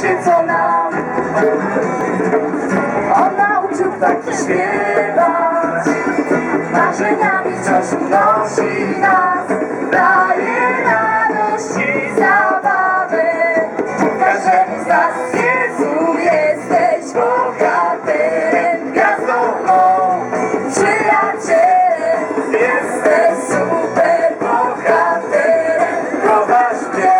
świecą nam On nauczył tak śpiewać. Marzeniami wciąż unosi nas. Daje radość i zabawę. Każdemu z nas Jezu jesteś bohaterem. Gwiazdą mą, przyjacielem. Jesteś super bohaterem Kochasz mnie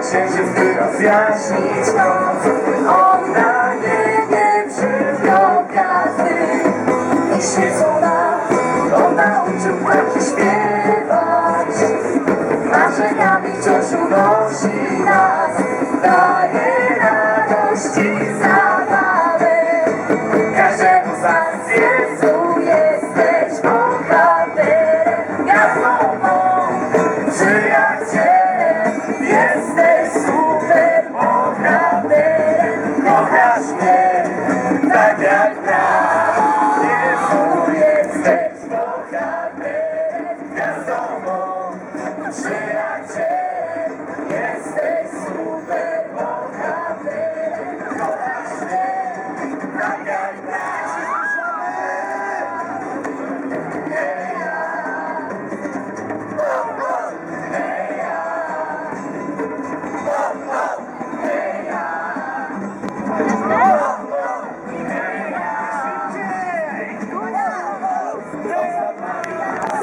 księżyc, by rozjaśnić. Noc On na niebie przyjął gwiazdy. I świecą nam On nauczył tak śpiewać. Marzeniami wciąż unosi nas. Daje radość i zabawę Każdemu z nas Jezu tak